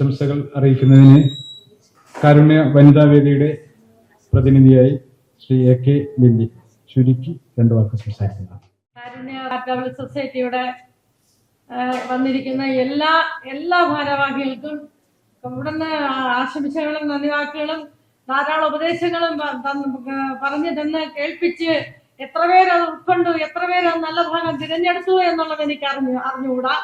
ആശംസകൾ അറിയിക്കുന്നതിന് കാരുണ്യ വനിതാ വേദിയുടെ പ്രതിനിധിയായി ശ്രീ എ കെ ലില്ലി ചുരുക്കി രണ്ടു വാക്ക് സംസാരിക്കുന്നു. സൊസൈറ്റിയുടെ വന്നിരിക്കുന്ന എല്ലാ എല്ലാ ഭാരവാഹികൾക്കും ഇവിടുന്ന് ആശംസകളും നന്ദി വാക്കുകളും ധാരാളം ഉപദേശങ്ങളും പറഞ്ഞു തന്ന് കേൾപ്പിച്ച് എത്ര പേര് ഉൾക്കൊണ്ടു എത്ര പേര് നല്ല ഭാഗം തിരഞ്ഞെടുത്തു എന്നുള്ളത് എനിക്ക് അറിഞ്ഞു അറിഞ്ഞുകൂടാ.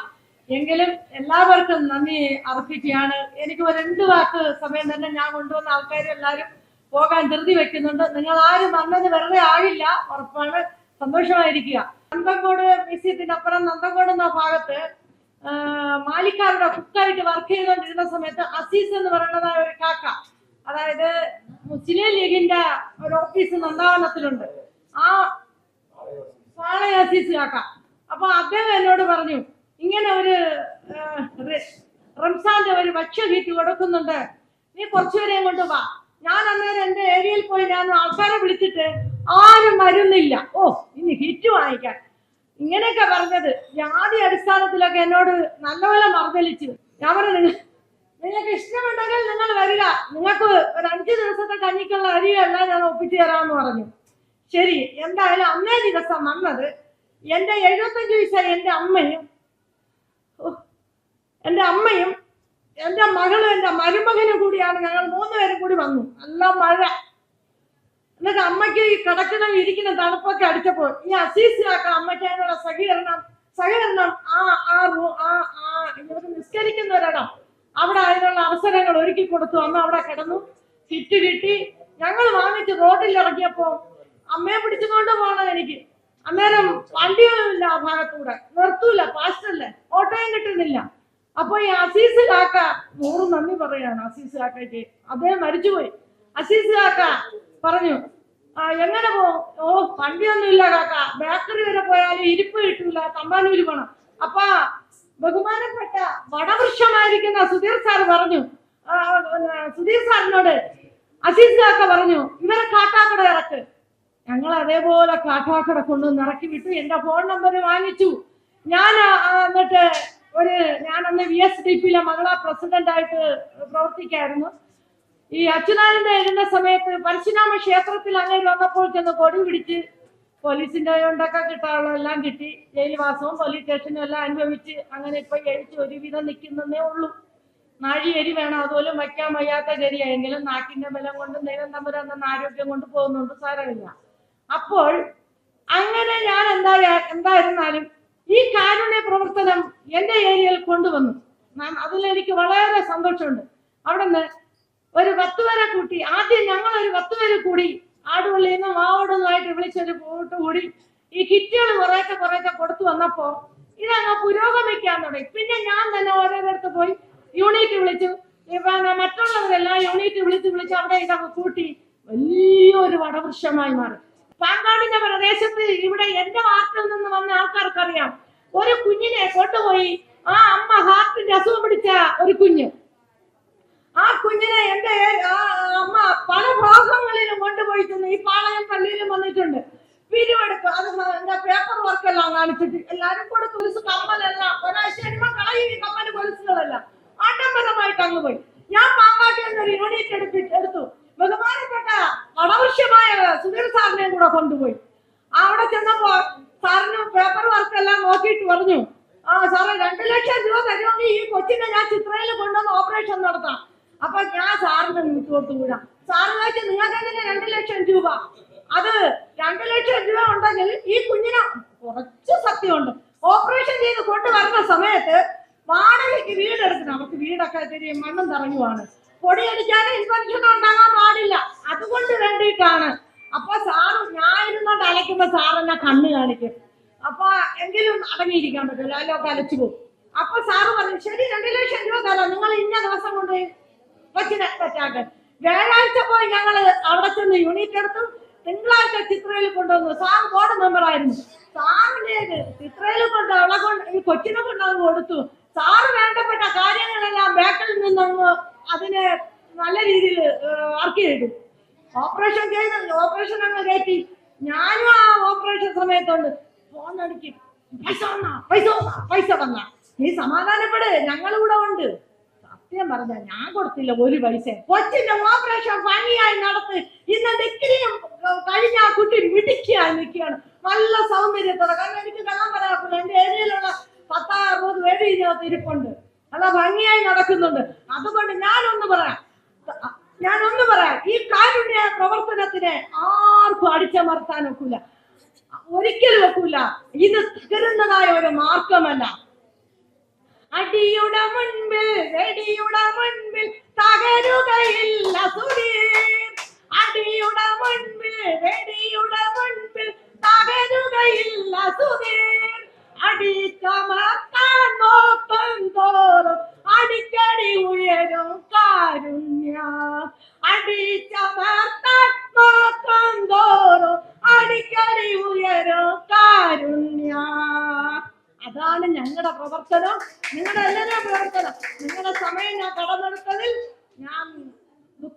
എങ്കിലും എല്ലാവർക്കും നന്ദി അർപ്പിക്കുകയാണ്. എനിക്ക് രണ്ട് വാക്ക് സമയം തന്നെ ഞാൻ കൊണ്ടുവന്ന ആൾക്കാരും എല്ലാവരും പോകാൻ ധൃതി വെക്കുന്നുണ്ട്. നിങ്ങൾ ആരും വന്നത് വെറുതെ ആകില്ല ഉറപ്പാണ്. സന്തോഷമായിരിക്കുക. നന്തങ്കോട് മ്യൂസിയത്തിനപ്പുറം നന്തങ്കോട് എന്ന ഭാഗത്ത് മാലിക്കാരുടെ കുക്കായിട്ട് വർക്ക് ചെയ്തുകൊണ്ടിരുന്ന സമയത്ത് അസീസ് എന്ന് പറയുന്നത് ഒരു കാക്ക അതായത് മുസ്ലിം ലീഗിന്റെ ഒരു ഓഫീസ് നന്ദാവനത്തിലുണ്ട്. ആ സാളെ അസീസ് കാക്ക. അപ്പൊ അദ്ദേഹം എന്നോട് പറഞ്ഞു ഇങ്ങനെ ഒരു റംസാന്റെ ഒരു ഭക്ഷ്യ കീറ്റ് കൊടുക്കുന്നുണ്ട്. നീ കുറച്ചുപേരെയും കൊണ്ട് വാ. ഞാൻ അന്നേരം എന്റെ ഏരിയയിൽ പോയി ഞാൻ ആൾക്കാരെ വിളിച്ചിട്ട് ആരും വരുന്നില്ല. ഓ ഇനി ഹിറ്റ് വാങ്ങിക്കാൻ ഇങ്ങനെയൊക്കെ പറഞ്ഞത് ജാതി അടിസ്ഥാനത്തിലൊക്കെ എന്നോട് നല്ലപോലെ മർദ്ദലിച്ചു ഞാൻ പറഞ്ഞു "നിങ്ങ- നിങ്ങൾക്ക് ഇഷ്ടമുണ്ടെങ്കിൽ നിങ്ങൾ വരിക. നിങ്ങൾക്ക് ഒരു അഞ്ച് ദിവസത്തെ കഞ്ഞിക്കുള്ള അരിയെല്ലാം ഞാൻ ഒപ്പിച്ചു തരാമെന്ന് പറഞ്ഞു. ശരി എന്തായാലും അന്നേ ദിവസം വന്നത് എന്റെ എഴുപത്തഞ്ച് വയസ്സായി എന്റെ അമ്മയും എന്റെ അമ്മയും എന്റെ മകളും എന്റെ മരുമകനും കൂടിയാണ്. ഞങ്ങൾ മൂന്നുപേരും കൂടി വന്നു. നല്ല മഴ. എന്നിട്ട് അമ്മയ്ക്ക് ഈ കിടക്കണം ഇരിക്കുന്ന തണുപ്പൊക്കെ അടിച്ചപ്പോൾ ഈ അസീസിലാക്ക അമ്മയ്ക്ക് അതിനുള്ള സഹകരണം സഹകരണം ആ ആ ആ ആ ഇവർ നിസ്കരിക്കുന്ന ഒരിടം അവിടെ അതിനുള്ള അവസരങ്ങൾ ഒരുക്കി കൊടുത്തു. അമ്മ അവിടെ കിടന്നു. കിറ്റ് കിട്ടി ഞങ്ങൾ വാങ്ങിച്ച് റോഡിൽ ഇറങ്ങിയപ്പോ അമ്മയെ പിടിച്ചുകൊണ്ട് പോകണം എനിക്ക്. അന്നേരം വണ്ടിയൊന്നുമില്ല ആ ഭാഗത്തൂടെ. നിർത്തൂല പാസ്റ്റല്ലേ ഓട്ടോയും കിട്ടുന്നില്ല. അപ്പൊ ഈ അസീസ് കാക്ക നൂറ് നന്ദി പറയാണ് അസീസ് കാക്കയ്ക്ക്. അദ്ദേഹം മരിച്ചുപോയി. അസീസ് കാക്ക പറഞ്ഞു "ആ, എങ്ങനെ പോകും ഓ വണ്ടിയൊന്നും ഇല്ല കാക്ക. ബേക്കറി വരെ പോയാലും ഇരിപ്പ് കിട്ടൂല തമ്പാനൂര് പോണം. അപ്പ ബഹുമാനപ്പെട്ട വടവൃക്ഷമായിരിക്കുന്ന സുധീർ സാർ പറഞ്ഞു സുധീർ സാറിനോട് അസീസ് കാക്ക പറഞ്ഞു ഇവരെ കാട്ടാക്കട ഇറക്ക്. ഞങ്ങൾ അതേപോലെ കാട്ടാക്കട കൊണ്ടുവന്ന് ഇറക്കി വിട്ടു. എന്റെ ഫോൺ നമ്പർ വാങ്ങിച്ചു. ഞാൻ എന്നിട്ട് ഒരു ഞാനന്ന് വി എസ് ഡി പിയിലെ മകള പ്രസിഡന്റ് ആയിട്ട് പ്രവർത്തിക്കായിരുന്നു. ഈ അച്യുതാനന്ദ എഴുന്ന സമയത്ത് പരശുരാമ ക്ഷേത്രത്തിൽ അങ്ങനെ വന്നപ്പോൾ ചെന്ന് കൊടി പിടിച്ച് പോലീസിന്റെ കൊണ്ടൊക്കെ കിട്ടാനുള്ള എല്ലാം കിട്ടി. ജയിൽവാസവും പോലീസ് സ്റ്റേഷനും എല്ലാം അനുഭവിച്ച് അങ്ങനെ ഇപ്പൊ എഴുത്ത് ഒരുവിധം നിൽക്കുന്നതേ ഉള്ളൂ. നാഴി എരി വേണം അതുപോലെ വയ്ക്കാൻ വയ്യാത്ത ഗതിയായെങ്കിലും നാക്കിന്റെ ബലം കൊണ്ട് ദൈവം തമ്പുരാൻ ആരോഗ്യം കൊണ്ട് പോകുന്നുണ്ട് സാരമില്ല. അപ്പോൾ അങ്ങനെ ഞാൻ എന്താ എന്തായിരുന്നാലും ഈ കാരുണ്യ പ്രവർത്തനം എന്റെ ഏരിയയിൽ കൊണ്ടുവന്നു. അതിലെനിക്ക് വളരെ സന്തോഷമുണ്ട്. അവിടെ നിന്ന് ഒരു പത്ത് കൂട്ടി ആദ്യം ഞങ്ങൾ ഒരു പത്ത് കൂടി ആടുപള്ളിയിൽ നിന്നും മാവോടുന്നതായിട്ട് വിളിച്ചൊരു പോട്ട് കൂടി ഈ കിറ്റുകൾ കുറേശ്ശെ കുറേശ്ശെ കൊടുത്തു വന്നപ്പോ ഇതങ്ങ് പുരോഗമിക്കാൻ തുടങ്ങി. പിന്നെ ഞാൻ തന്നെ ഓരോരുത്തർ പോയി യൂണിറ്റ് വിളിച്ചു. മറ്റുള്ളവരെല്ലാം യൂണിറ്റ് വിളിച്ച് വിളിച്ച് അവിടെ ഇതൊക്കെ കൂട്ടി വലിയൊരു വടവൃക്ഷമായി മാറി. പാങ്കാടിന്റെ പ്രദേശത്ത് ഇവിടെ എന്റെ വാർഡിൽ നിന്ന് വന്ന ആൾക്കാർക്കറിയാം. ഒരു കുഞ്ഞിനെ കൊണ്ടുപോയി ആ അമ്മ ഹാർട്ടിന്റെ അസുഖം പിടിച്ച ഒരു കുഞ്ഞ്. ആ കുഞ്ഞിനെ എന്റെ അമ്മ പല ഭാഗങ്ങളിലും കൊണ്ടുപോയി ചെന്ന് ഈ പാളയം പള്ളിയിലും വന്നിട്ടുണ്ട്. പിരിവെടുപ്പ് അത് എന്താ പേപ്പർ വർക്ക് എല്ലാം കാണിച്ചിട്ട് എല്ലാരും കൂടെ കൊലുസ് കമ്മലെല്ലാം ഒരാഴ്ച കഴിയുമ്പോ കളയും ഈ കൊലുസുകളെല്ലാം ആഡംബരമായിട്ട് അങ്ങ് പോയി. ഞാൻ പാമ്പാട്ടി എന്നൊരു യൂണിറ്റ് എടുത്തിട്ട് എടുത്തു. ബഹുമാനപ്പെട്ട വടവൃശ്യമായ സുധീർ സാറിനെയും കൂടെ കൊണ്ടുപോയി. അവിടെ ചെന്നപ്പോ സാറിന് പേപ്പർ വർക്ക് എല്ലാം നോക്കിയിട്ട് പറഞ്ഞു ആ സാറേ രണ്ടു ലക്ഷം രൂപ തരുമെങ്കിൽ ഈ കൊച്ചിനെ ഞാൻ ചിത്രയിൽ കൊണ്ടുവന്ന് ഓപ്പറേഷൻ നടത്താം. അപ്പൊ ഞാൻ സാറിന് നിങ്ങൾക്ക് കൊടുത്തു വിടാം സാറ് ചോദിച്ചു നിങ്ങൾക്ക് എന്തിനാ രണ്ടു ലക്ഷം രൂപ? അത് രണ്ടു ലക്ഷം രൂപ ഉണ്ടെങ്കിൽ ഈ കുഞ്ഞിന് കുറച്ച് സത്യമുണ്ട്. ഓപ്പറേഷൻ ചെയ്ത് കൊണ്ടുവരുന്ന സമയത്ത് വാടകയ്ക്ക് വീടെടുക്കണം അവർക്ക് വീടൊക്കെ ഇത്തിരി മണ്ണും തറയുവാണ് പൊടിയടിച്ചാലും ഇൻഫെക്ഷൻ ഉണ്ടാകാൻ പാടില്ല. അതുകൊണ്ട് വേണ്ടിയിട്ടാണ്. അപ്പൊ സാറ് ഞാൻ ഇരുന്നോണ്ട് അലയ്ക്കുമ്പോ സാറെന്നെ കണ്ണ് കാണിക്കും. അപ്പൊ എങ്കിലും അടങ്ങിയിരിക്കാൻ പറ്റില്ല. അല്ലോ അലച്ചു പോകും. അപ്പൊ സാറ് പറഞ്ഞു ശരി രണ്ടു ലക്ഷം രൂപ തരാം. നിങ്ങൾ ഇന്ന ദിവസം കൊണ്ട് കൊച്ചിനെ പറ്റാട്ടെ വ്യാഴാഴ്ച പോയി ഞങ്ങൾ അവിടെ ചെന്ന് യൂണിറ്റ് എടുത്തു. തിങ്കളാഴ്ച ചിത്രയിൽ കൊണ്ടുവന്നു. സാർ ബോർഡ് മെമ്പർ ആയിരുന്നു. സാറിന്റെ ചിത്രയിൽ കൊണ്ട് അവളെ കൊണ്ട് ഈ കൊച്ചിനെ കൊണ്ട് കൊടുത്തു. സാറ് വേണ്ടപ്പെട്ട കാര്യങ്ങളെല്ലാം ബാക്കിൽ നിന്നങ്ങ് അതിനെ നല്ല രീതിയിൽ വർക്ക് ചെയ്തു ഓപ്പറേഷൻ ചെയ്ത് ഓപ്പറേഷൻ അങ്ങ് കയറ്റി. ഞാനും ആ ഓപ്പറേഷൻ സമയത്തുണ്ട് ഫോൺ അടിക്കും പൈസ വന്നാ പൈസ വന്നാ പൈസ വന്നാ നീ സമാധാനപ്പെട് ഞങ്ങളിവിടെ ഉണ്ട്. സത്യം പറഞ്ഞ ഞാൻ കൊടുത്തില്ല ഒരു പൈസ. കൊച്ചിന്റെ ഓപ്പറേഷൻ ഭംഗിയായി നടത്ത് ഇന്ന് ഡിഗ്രിയും കഴിഞ്ഞ ആ കുട്ടി മിടിക്കാൻ നിൽക്കുകയാണ്. നല്ല സൗന്ദര്യത്തോടെ. കാരണം എനിക്ക് കാണാൻ പറയാറില്ല എന്റെ ഏരിയയിലുള്ള പത്താറുപത് പേര് ഇതിനകത്ത് ഇരിപ്പുണ്ട്. നല്ല ഭംഗിയായി നടക്കുന്നുണ്ട്. അതുകൊണ്ട് ഞാനൊന്ന് പറയാം. ഞാനൊന്ന് പറയാം. ഈ കാരുണ്യ പ്രവർത്തനത്തിന് ആർക്കും അടിച്ചമർത്താൻ ഒക്കില്ല. ഒരിക്കലും ഒക്കില്ല. ഇത് തകരുന്നതായ ഒരു മാർഗമല്ല. അടിയുടെ മുൻപിൽ വെടിയുടെ മുൻപിൽ തകരുകയില്ല സുധീർ. അടിയുടെ മുൻപിൽ വെടിയുടെ മുൻപിൽ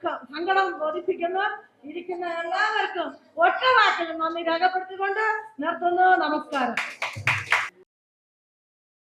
ദുഃഖം സങ്കടം ബോധിപ്പിക്കുന്നു. ഇരിക്കുന്ന എല്ലാവർക്കും ഒറ്റ വാക്കിൽ നന്ദി രേഖപ്പെടുത്തിക്കൊണ്ട് നിർത്തുന്നു. നമസ്കാരം.